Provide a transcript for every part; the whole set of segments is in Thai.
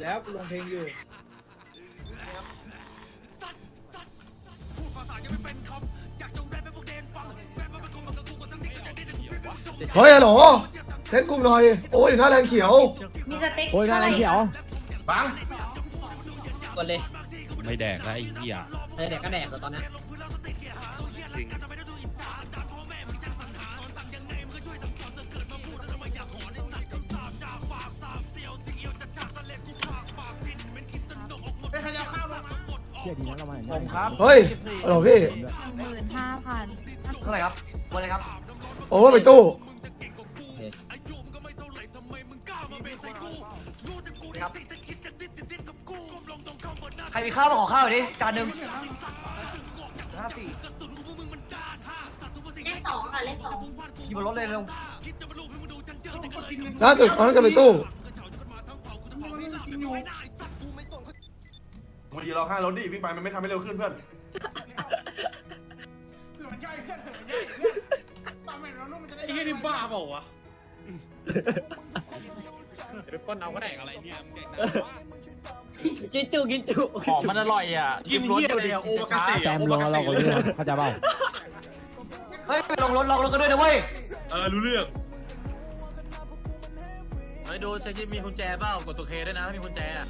แล้วกูลงเพลงอยู่เฮ้ยฮัลโหลเซ็ตกลุ่มหน่อย โอ้ยอยู่หน้าแลนเขียว มีสเต็กโอ้ยหน้าแรงเขียวบังกดเลย ไม่แดกแล้วไอ้เหี้ยเออเด็กก็แดกตัวตอนนั้น ผมครับเฮ้ยฮัลโหลพี่หมื่นห้าพันเท่าไหร่ครับวันเลยครับโอ้ว่าไปตู้ใครมีข้าวมาขอข้าวหน่อยดิจานหนึ่งห้าสี่เลขสองค่ะเลขสองหยิบบนรถเลยเร็วล่าสุดเอานั้นจะไปตู้ บางทีเราข้างรถดิวิ่งไปมันไม่ทำให้เร็วขึ้นเพื่อนไอ้เหี้ยนี่บ้าเปล่าวะเดี๋ยวก้นเอาก็แดกอะไรเนี่ยมึงแดกน้กินจุกินจุของมันอร่อยอะกินเหี้ยอะไรอะโอมากาเสะแซมลงเราก็รู้เข้าใจเปล่าเฮ้ยไปลงรถลงรถกันด้วยนะเว้ยเออรู้เรื่องไอ้ดูเช็คที่มีกุญแจเปล่ากดตัวเคด้วยนะถ้ามีกุญแจอะ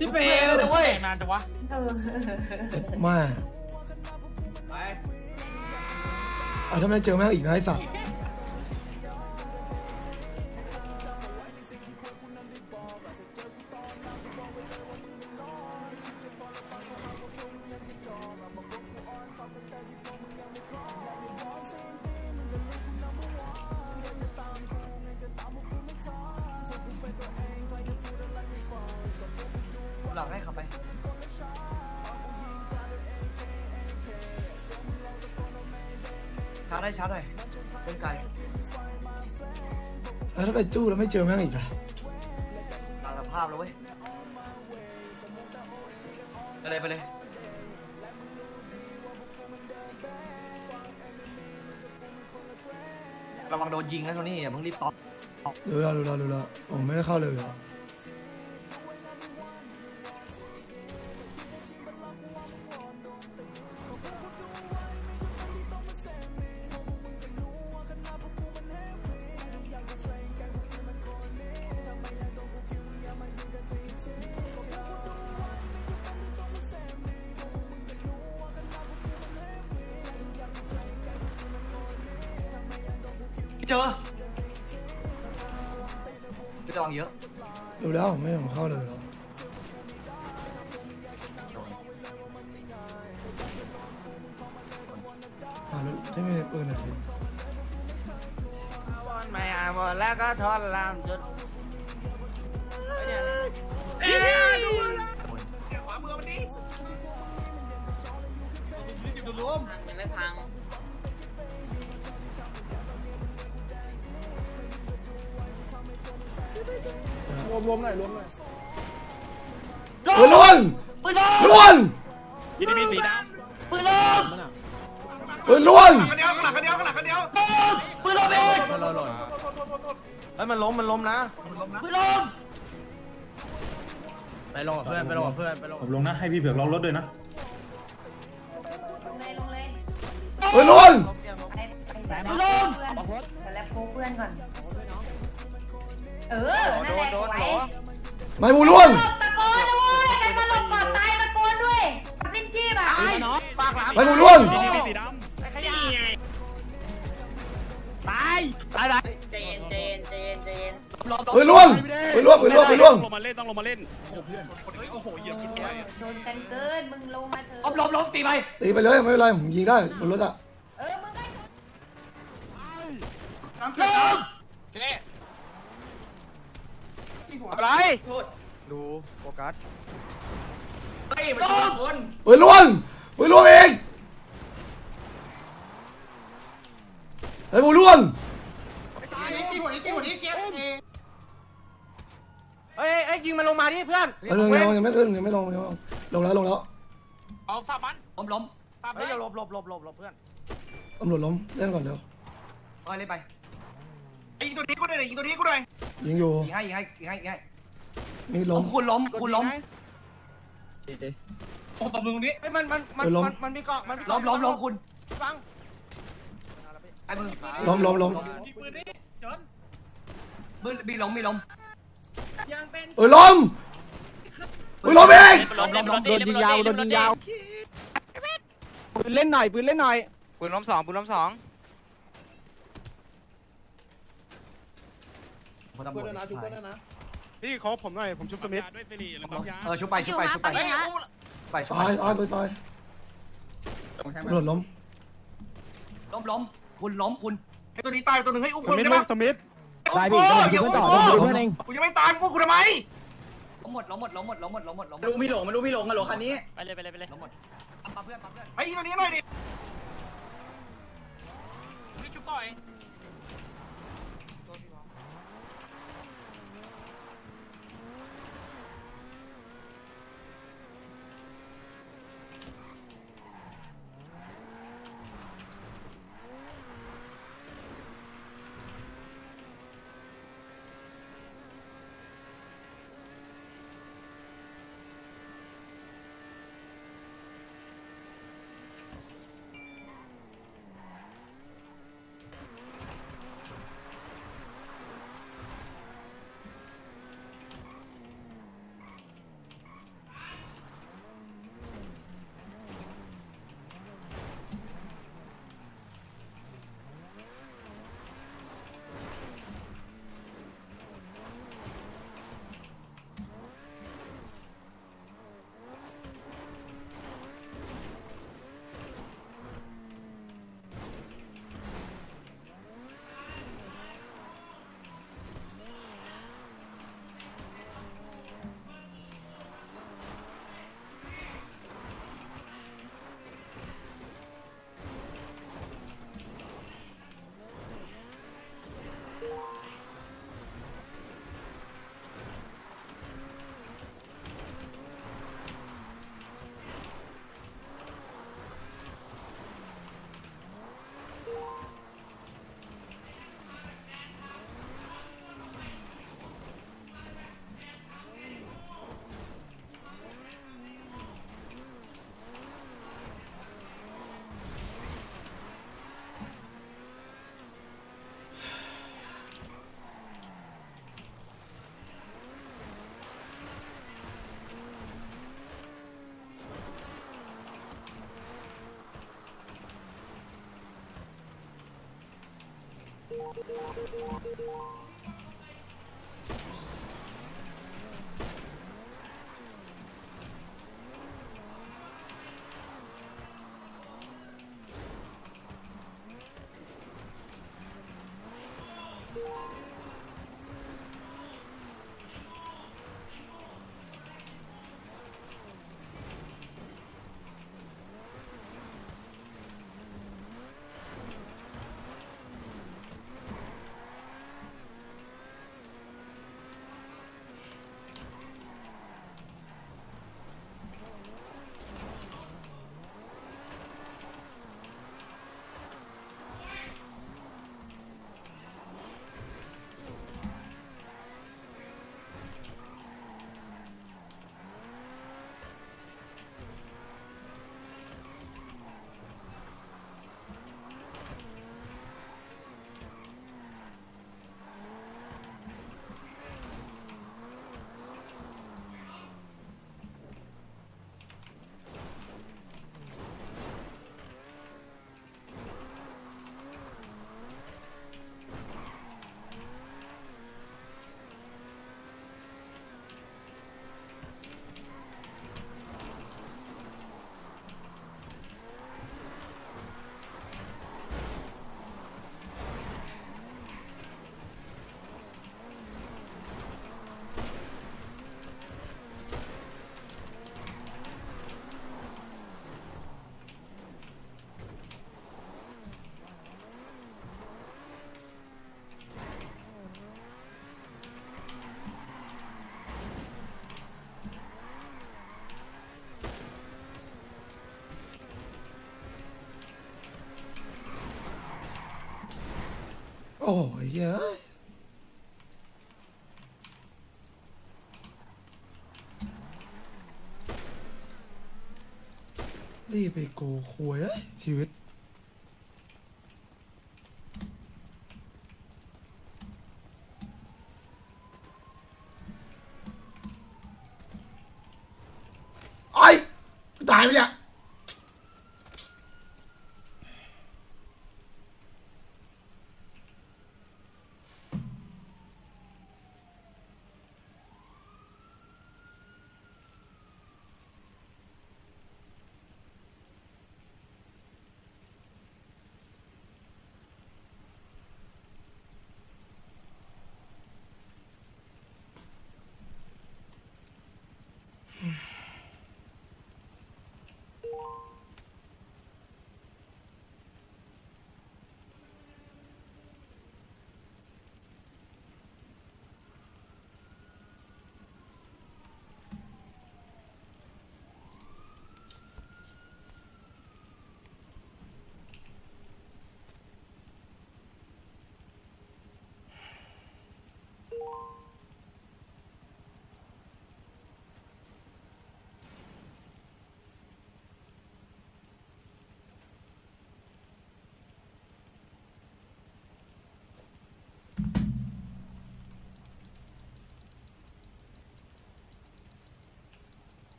เออที่เปย์เลยนะเว้ยนานจังวะเออมาไป เอาถ้าไม่เจอแม่งอีกนะไอ้สัตว์ ช้าได้ช้าหน่อยเป็นไกลแล้วถ้าไปตู้แล้วไม่เจอแม่งอีกอะตามสภาพแล้วเว้ยไปเลยไปเลยระวังโดนยิงนะโทนี่อย่าเพิ่งรีบตอบ รู้แล้วรู้แล้วรู้แล้วผมไม่ได้เข้าเลยเหรอ เจอคือระวังเยอะรู้แล้วผมไม่ต้องเข้าเลยเหรอหารถที่ไม่มีปืนหน่อยดิวันไม่อาหมดแล้วก็ทอนลามจนรวม รวมหน่อยรวมหน่อยปืนล่วงปืนลมล่วงยี่ดีมีสีดปืนลมปืนล่วงกันเดียวข้างหลังกันเดียวข้างหลังกันเดียวปืนลมเองเฮ้ยมันล้มมันล้มนะปืนลมไปลงกับเพื่อนไปลงกับเพื่อนไปลงผมลงนะให้พี่เผือกล็อกรถด้วยนะลงเลยลงเลยปืนล่วง ไม่บูล่วงหลบตะโกนด้วยกันมาหลบก่อนตายตะโกนด้วยขับลิ้นชีพอะปากหลามไม่บูล่วงำยี่ดีมีสีดเจนเจนเจนเจนลมปืนล่วงปืนล่วงำปืนล่วงปืนล่วงลงมาเล่นต้องลงมาเล่นโอ้โหเหยียบกินชนกันเกินมึงลงมาเถลอะมลมลมตีไปตีไปเลยไม่เป็นไรผมยิงได้บนรถอะเออมึงก็ลม อะไร ดูโฟกัสไปไปชนคนปืนล่วงปืนล่วงเองไอ้บูล่วงเฮ้ยเอ้ยยิงมันลงมาดิเพื่อนเอาลงยังยังไม่ขึ้นยังไม่ลงยังไม่ลงลงแล้วลงแล้วเอาฝามันลมลมเฮ้ยอย่าหลบหลบหลบหลบหลบเพื่อนตำรวจล้มเล่นก่อนเร็วเอ้ยเล่นไปยิงตัวนี้กูหน่อยยิงตัวนี้กูหน่อย ยิงอยู่ยิงให้ยิงให้ยิงให้ยิงให้มีล้ม คุณล้มคุณล้มโอ้ตบมือตรงนี้เฮ้ยมันมันมันเออล้ม มันมันมีเกาะมันมีล้เกาะมล้มล้มคุณฟังไอ้มึงล้มล้มล้มที่ปืนนี่จนมึงมีล้มมีล้มเอ้ยล้มเอ้ยล้มเองล้มล้มล้มโดนยิงยาวโดนยิงยาวปืนเล่นหน่อยปืนเล่นหน่อยปืนล้มสองปืนล้มสอง ตำรวจนะชุบนะพี่ขอผมหน่อยผมชุบสมิธด้วยสิริหรือปั๊มยาเออชุบไปชุบไปชุบไปเฮ้ยอุ้มไปชุบตายไปตายไปตายตำรวจล้มล้มล้มคุณล้มคุณไอ้ตัวนี้ตายตัวหนึ่งให้อุ้มสคนมิธได้ลูปะกสมิธได้พี่ต้องยิงเพื่อนต่อต้องยิงเพื่อนเองกูยังไม่ตายกูกูทำไมล้มหมดล้มหมดล้มหมดล้มหมดล้มหมดล้มหมดดูมีหลงมาดูมีหลงมาหลงคันนี้ไปเลยไปเลยไปเลยล้มหมดปั๊มเพื่อนปั๊มเพื่อนไอ้ยิงตัวนี้หน่อยดิ Thank you. อ้ยเยอะรีบไปโกควยเอ้ยชีวิต ไอ้ตายไปเนี่ย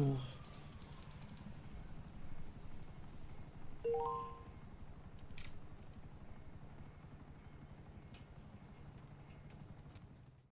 ห